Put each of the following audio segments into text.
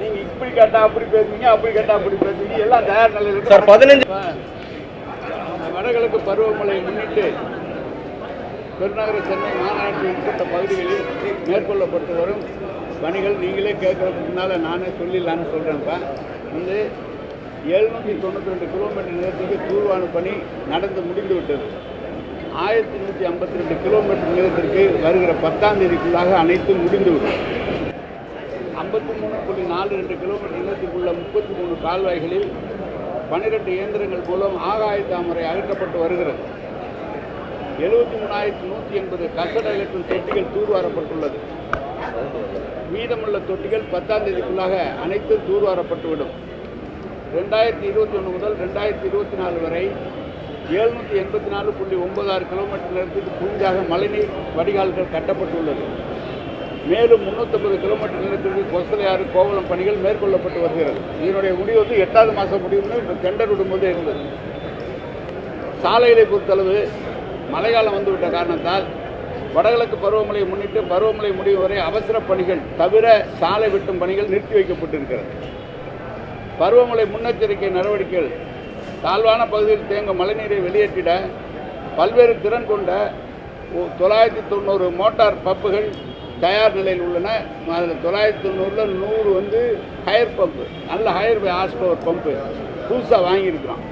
நீங்க இப்படி கேட்டா அப்படி பேசுவீங்க அப்படி கேட்டா அப்படி பேசுவீங்க எல்லாம் தயார் நிலையில். சார், பதினஞ்சு- வடகிழக்கு பருவமழையை முன்னிட்டு பெருநகர சென்னை மாநகராட்சி உட்பட்ட பகுதிகளில் மேற்கொள்ளப்பட்டு வரும் பணிகள் நீங்களே கேட்கறதுக்கு முன்னால் நானே சொல்லிடலான்னு சொல்கிறேன்ப்பா வந்து எழுநூற்றி தொண்ணூற்றி ரெண்டு கிலோமீட்டர் நேரத்துக்கு தூர்வான பணி நடந்து முடிந்து விட்டது. ஆயிரத்தி நூற்றி ஐம்பத்தி ரெண்டு கிலோமீட்டர் நேரத்திற்கு வருகிற பத்தாம் தேதிக்குள்ளாக அனைத்தும் முடிந்துவிடும் ஐம்பத்தி மூணு புள்ளி நாலு ரெண்டு கிலோமீட்டர் நீளத்துக்குள்ள முப்பத்தி மூணு கால்வாய்களில் பன்னிரெண்டு இயந்திரங்கள் மூலம் ஆகாய தாமரை அகற்றப்பட்டு வருகிறது. எழுபத்தி மூணாயிரத்தி நூற்றி எண்பது கசட அகற்றும் தொட்டிகள் தூர்வாரப்பட்டுள்ளது. மீதமுள்ள தொட்டிகள் பத்தாம் தேதிக்குள்ளாக அனைத்தும் தூர்வாரப்பட்டுவிடும். ரெண்டாயிரத்தி இருபத்தி ஒன்று முதல் ரெண்டாயிரத்தி இருபத்தி நாலு வரை எழுநூற்றி எண்பத்தி நாலு புள்ளி ஒன்பதாறு கிலோமீட்டர் நேரத்துக்கு புதிதாக மழைநீர் வடிகால்கள் கட்டப்பட்டுள்ளது. மேலும் முந்நூற்றம்பது கிலோமீட்டர் நிலத்திற்கு கொசலையாறு கோவலம் பணிகள் மேற்கொள்ளப்பட்டு வருகிறது. இதனுடைய முடிவு வந்து எட்டாவது மாதம் முடிவுன்னு இப்போ டெண்டர் விடும்போது இருந்தது. சாலைகளை பொறுத்தளவு மழைக்காலம் வந்துவிட்ட காரணத்தால் வடகிழக்கு பருவமழையை முன்னிட்டு பருவமழை முடிவு வரை அவசர பணிகள் தவிர சாலை வெட்டும் பணிகள் நிறுத்தி வைக்கப்பட்டிருக்கிறது. பருவமழை முன்னெச்சரிக்கை நடவடிக்கைகள் தாழ்வான பகுதியில் தேங்கும் மழைநீரை வெளியேற்றிட பல்வேறு திறன் கொண்ட தொள்ளாயிரத்தி தொண்ணூறு மோட்டார் பப்புகள் தயார் நிலையில் உள்ளன. அதில் தொள்ளாயிரத்தி தொண்ணூறில் நூறு வந்து ஹயர் பம்பு நல்ல ஹயர் ஹார்ஸ் பவர் பம்பு புதுசாக வாங்கியிருக்கிறோம்.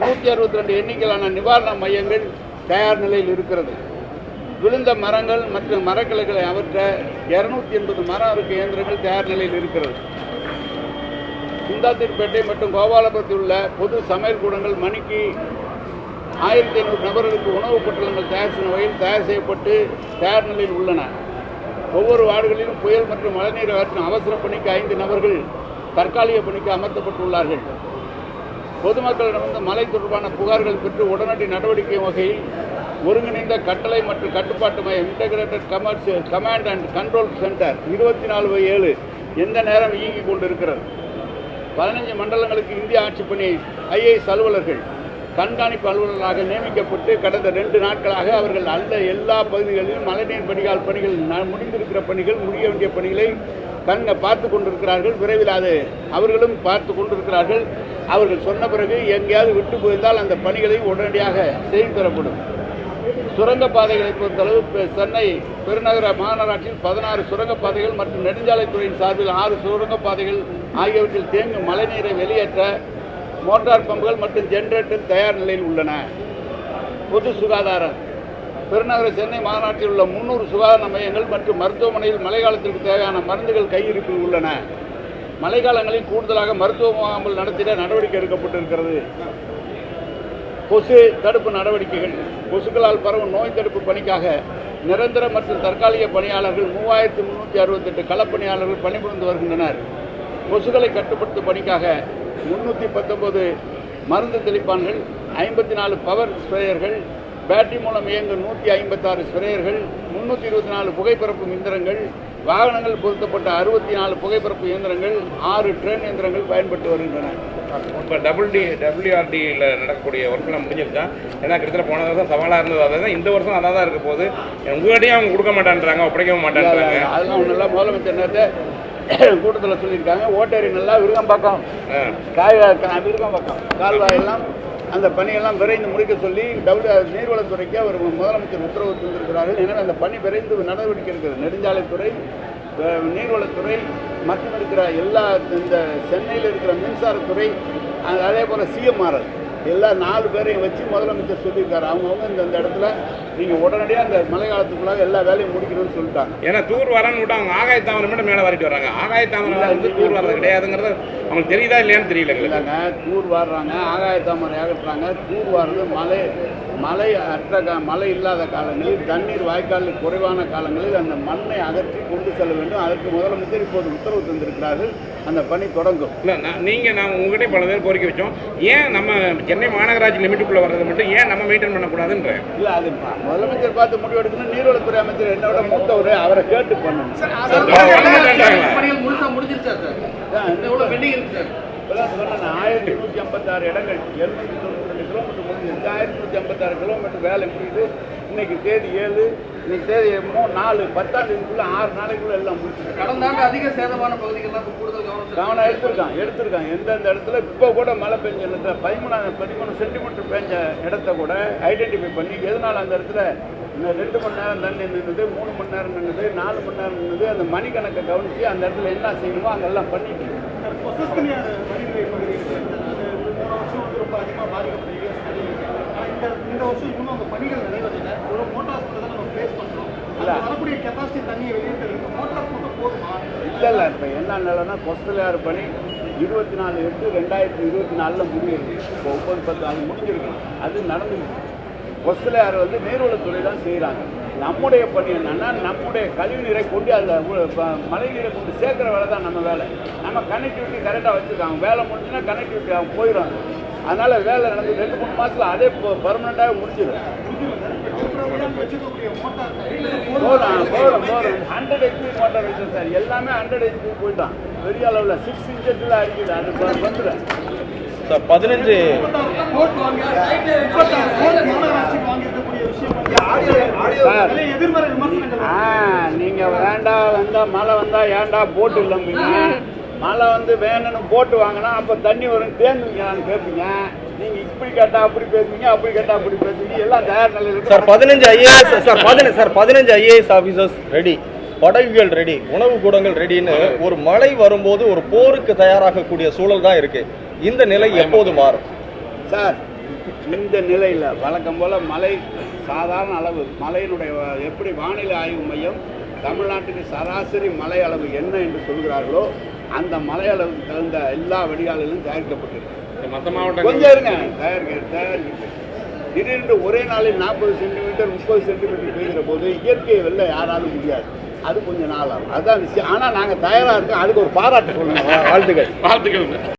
நூற்றி அறுபத்தி ரெண்டு எண்ணிக்கையிலான நிவாரண மையங்கள் தயார் நிலையில் இருக்கிறது. விழுந்த மரங்கள் மற்றும் மரக்கிளைகளை அவற்ற இரநூத்தி எண்பது மரம் அறுக்க இயந்திரங்கள் தயார் நிலையில் இருக்கிறது. சிந்தாத்திரிப்பேட்டை மற்றும் கோபாலபுரத்தில் உள்ள பொது சமையல் கூடங்கள் மணிக்கு ஆயிரத்தி ஐநூறு நபர்களுக்கு உணவுப் பொட்டலங்கள் தயார் செய்யும் வகையில் தயார் செய்யப்பட்டு தயார் நிலையில் உள்ளன. ஒவ்வொரு வார்டுகளிலும் புயல் மற்றும் மழைநீர் அகற்றும் அவசர பணிக்கு ஐந்து நபர்கள் தற்காலிக பணிக்கு அமர்த்தப்பட்டுள்ளார்கள். பொதுமக்களிடமிருந்து மழை தொடர்பான புகார்கள் பெற்று உடனடி நடவடிக்கை வகையில் ஒருங்கிணைந்த கட்டளை மற்றும் கட்டுப்பாட்டு மையம் integrated commerce command and control centre இருபத்தி நாலு பை ஏழு எந்த நேரம் இயங்கிக் கொண்டிருக்கிறது? பதினஞ்சு மண்டலங்களுக்கு இந்திய ஆட்சிப்பணி ஐஏஎஸ் அலுவலர்கள் கண்காணிப்பு அலுவலர்களாக நியமிக்கப்பட்டு கடந்த ரெண்டு நாட்களாக அவர்கள் அல்ல எல்லா பகுதிகளிலும் மழைநீர் வடிகால் பணிகள் ந- முடிந்திருக்கிற பணிகள் முடிய வேண்டிய பணிகளை கண்ண பார்த்து கொண்டிருக்கிறார்கள். விரைவில் அது அவர்களும் பார்த்து கொண்டிருக்கிறார்கள். அவர்கள் சொன்ன பிறகு எங்கேயாவது விட்டு போயிருந்தால் அந்த பணிகளை உடனடியாக செய்து தரப்படும். சுரங்கப்பாதைகளை பொறுத்தளவு சென்னை பெருநகர மாநகராட்சியில் பதினாறு சுரங்கப்பாதைகள் மற்றும் நெடுஞ்சாலைத்துறையின் சார்பில் ஆறு சுரங்கப்பாதைகள் ஆகியவற்றில் தேங்கும் மழைநீரை வெளியேற்ற மோட்டார் பம்புகள் மற்றும் ஜென்ரேட்டர் தயார் நிலையில் உள்ளன. பொது சுகாதாரம். பெருநகர சென்னை மாநாட்டில் உள்ள முன்னூறு சுகாதார மையங்கள் மற்றும் மருத்துவமனையில் மழைக்காலத்திற்கு தேவையான மருந்துகள் கையிருப்பில் உள்ளன. மழைக்காலங்களில் கூடுதலாக மருத்துவ முகாம்கள் நடத்திட நடவடிக்கை எடுக்கப்பட்டிருக்கிறது. கொசு தடுப்பு நடவடிக்கைகள். கொசுக்களால் பரவும் நோய் தடுப்பு பணிக்காக நிரந்தர மற்றும் தற்காலிக பணியாளர்கள் மூவாயிரத்தி முந்நூற்றி அறுபத்தெட்டு களப்பணியாளர்கள் பணிபுரிந்து வருகின்றனர். கொசுக்களை கட்டுப்படுத்தும் பணிக்காக முன்னூற்றி பத்தொன்பது மருந்து தெளிப்பான்கள் ஐம்பத்தி நாலு பவர் ஸ்ப்ரேயர்கள் பேட்டரி மூலம் இயங்கும் நூற்றி ஐம்பத்தாறு ஸ்ப்ரேயர்கள் முன்னூற்றி இருபத்தி நாலு புகைப்பரப்பு இயந்திரங்கள் வாகனங்கள் பொருத்தப்பட்ட அறுபத்தி நாலு புகைப்பரப்பு இயந்திரங்கள் ஆறு ட்ரெயின் இயந்திரங்கள் பயன்பட்டு வருகின்றன. இப்போ டபுள் டி டபிள்யூஆர்டியில் நடக்கக்கூடிய ஒர்க்லாம் முடிஞ்சிருச்சா? ஏன்னா கிட்டத்தட்ட போன வருஷம் சவாலாக இருந்தது அதை தான் இந்த வருஷம் அதாக தான் இருக்க போகுது. உங்கள்கிட்டயும் அவங்க கொடுக்க மாட்டேன்றாங்க ஒப்படைக்கவும் மாட்டேன்றாங்க. அதெல்லாம் ஒன்றும் இல்லை. முதலமைச்சர் நேரத்தை கூட்டத்தில் சொல்லியிருக்காங்க ஓட்டேரி நல்லா விருகம்பாக்கம். காய் விருகம்பாக்கம் கால்வாயெல்லாம் அந்த பணியெல்லாம் விரைந்து முடிக்க சொல்லி டபிள்யூ நீர்வளத்துறைக்கு அவர் முதலமைச்சர் உத்தரவு தந்திருக்கிறார்கள் எனவே அந்த பணி விரைந்து நடவடிக்கை இருக்கிறது நெடுஞ்சாலைத்துறை நீர்வளத்துறை மற்றும் இருக்கிற எல்லா இந்த சென்னையில் இருக்கிற மின்சாரத்துறை அது அதே போல் சிஎம்ஆர்எல் எல்லா நாலு பேரையும் வச்சு முதலமைச்சர் சொல்லியிருக்காரு. அவங்கவுங்க இந்த இந்த இடத்துல நீங்கள் உடனடியாக அந்த மழை காலத்துக்குள்ளாக எல்லா வேலையும் முடிக்கணும்னு சொல்லிட்டாங்க. ஏன்னா தூர் வரன்னு விட்டு அவங்க ஆகாய தாமரை மட்டும் மேலே வரைட்டு வராங்க ஆகாய தாமரை வந்து தூர் வர்றது கிடையாதுங்கிறது அவங்களுக்கு தெரியுதா இல்லையான்னு தெரியல இல்லைங்க தூர் வாடுறாங்க ஆகாய தாமரை அகற்றுறாங்க தூர் வாடுறது மழை மழை அற்ற கா மழை இல்லாத காலங்களில் தண்ணீர் வாய்க்காலில் குறைவான காலங்களில் அந்த மண்ணை அகற்றி கொண்டு செல்ல வேண்டும். அதற்கு முதலமைச்சர் இப்போது உத்தரவு தந்திருக்கிறார்கள். அந்த பணி தொடங்கும். இல்லை நான் நீங்கள் நான் உங்ககிட்ட பல பேர் கோரிக்கை வச்சோம். ஏன் நம்ம சென்னை மாநகராட்சி லிமிட்டுக்குள்ளே வர்றது மட்டும் ஏன் நம்ம மெயின்டைன் பண்ணக்கூடாதுன்ற? இல்லை அது ப- முதலமைச்சர் பார்த்து முடிவெடுக்கணும் நீர்வளத்துறை அமைச்சர் என்னோட மூத்தவர் அவரை கேட்டு பண்ணணும் முடிஞ்சிருச்சா சார்? ஆயிரத்தி நூற்றி ஐம்பத்தாறு இடங்கள் எழுநூற்றி தொண்ணூற்றி ரெண்டு கிலோமீட்டர் முடிஞ்சிருக்கு ஆயிரத்தி நூற்றி ஐம்பத்தாறு கிலோமீட்டர் வேலை முடியுது. இன்னைக்கு தேதி ஏழு இன்னைக்கு தேதி மூணு நாலு பத்தாம் தேதிக்குள்ள ஆறு நாளைக்குள்ள எல்லாம் முடிச்சிருக்காங்க. கடந்த ஆண்டு அதிக சேதமான பகுதிகள்லாம் கூடுதல் கவனம் கவனம் எடுத்திருக்கான் எடுத்திருக்கான் எந்தெந்த இடத்துல? இப்போ கூட மழை பெஞ்ச இடத்துல பதிமூணு பதிமூணு சென்டிமீட்டர் பெஞ்ச இடத்த கூட ஐடென்டிஃபை பண்ணி எதனால அந்த இடத்துல இந்த ரெண்டு மணி நேரம் தண்ணி நின்றுது மூணு மணி நேரம் நின்றுது நாலு மணி நேரம் நின்றுது அந்த மணிக்கணக்கை கவனித்து அந்த இடத்துல என்ன செய்யணுமோ அங்கெல்லாம் பண்ணிட்டு இந்த இந்த வருஷம் இன்னும் அந்த பணிகள் நிறைவேறல ஒரு மோட்டார்ஸ் தான் நம்ம பிளேஸ் பண்ணுறோம் இல்ல. வரக்கூடிய கெப்பாசிட்டி தண்ணியை மோட்டார்ஸ் மட்டும் போதுமா? இல்லை இல்லை. இப்போ என்ன நிலைன்னா கொஸ்தலையார் பணி இருபத்தி நாலு எட்டு ரெண்டாயிரத்தி இருபத்தி நாலில் முடியுது இப்போ ஒம்பது பத்து அது முடிஞ்சிருக்கணும் அது நடந்துருக்கு கொஸ்தலையார் வந்து நீர்வளத்துறை தான் செய்கிறாங்க. நம்முடைய பணி என்னன்னா நம்முடைய கழிவு நீரை கொண்டு அதில் மழை நீரை கொண்டு சேர்க்குற வேலை தான் நம்ம வேலை. நம்ம கனெக்டிவிட்டி கரெக்டாக வச்சுருக்காங்க. வேலை முடிஞ்சுன்னா கனெக்டிவிட்டி அவங்க போயிடும் அதனால் வேலை நடந்து ரெண்டு மூணு மாதத்தில் அதே பர்மனெண்ட்டாக முடிஞ்சிடும். போதும் போதும் போதும். ஹண்ட்ரட் ஹெச்பி மோட்டார் வச்சோம் சார். எல்லாமே ஹண்ட்ரட் ஹெச்பி போயிட்டான். பெரிய அளவில் சிக்ஸ் இன்ச்சஸில் அடிக்குது. அது ப- வந்துடும் சார் பதினஞ்சு கோட் வாங்கி முப்பத்தாறு கோட் மாநகராட்சிக்கு வாங்கியிருக்கக்கூடிய விஷயம் வந்து சார். ஆ நீங்கள் வேண்டாம் வந்தால் மழை வந்தால் ஏன்டா போட்டு இல்லைம்பீங்க? மழை வந்து வேணும்னு போட்டு வாங்கினா அப்போ தண்ணி வரும் தேர்ந்துங்களான்னு கேட்பீங்க. நீங்கள் இப்படி கேட்டால் அப்படி பேசுவீங்க அப்படி கேட்டால் அப்படி பேசுவீங்க எல்லாம் தயார் நிலையில் சார் பதினஞ்சு ஐஏஎஸ் சார் பதினஞ்சு சார் பதினஞ்சு ஐஏஎஸ் ஆஃபீஸர்ஸ் ரெடி படகுகள் ரெடி உணவு கூடங்கள் ரெடின்னு ஒரு மழை வரும்போது ஒரு போருக்கு தயாராகக்கூடிய சூழல் தான் இருக்கு. இந்த நிலை எப்போது மாறும்? சார் இந்த நிலையில் வழக்கம் போல் மழை சாதாரண அளவு மழையினுடைய வ- எப்படி வானிலை ஆய்வு மையம் தமிழ்நாட்டுக்கு சராசரி மழை அளவு என்ன என்று சொல்கிறார்களோ அந்த மழை அளவுக்கு தகுந்த எல்லா வடிகாலிலும் தயாரிக்கப்பட்டிருக்கு. மற்ற மாவட்டங்கள் கொஞ்சம் இருங்க. தயாரிக்க தயாரிக்க. திடீரென்று ஒரே நாளில் நாற்பது சென்டிமீட்டர் முப்பது சென்டிமீட்டர் பெய்கிற போது இயற்கை வெள்ள யாராலும் முடியாது. அது கொஞ்சம் நாள் ஆகும் அதுதான் விஷயம். ஆனால் நாங்கள் தயாராக இருக்கோம். அதுக்கு ஒரு பாராட்டு சொல்லுங்க. வாழ்த்துக்கள். வாழ்த்துக்கள்.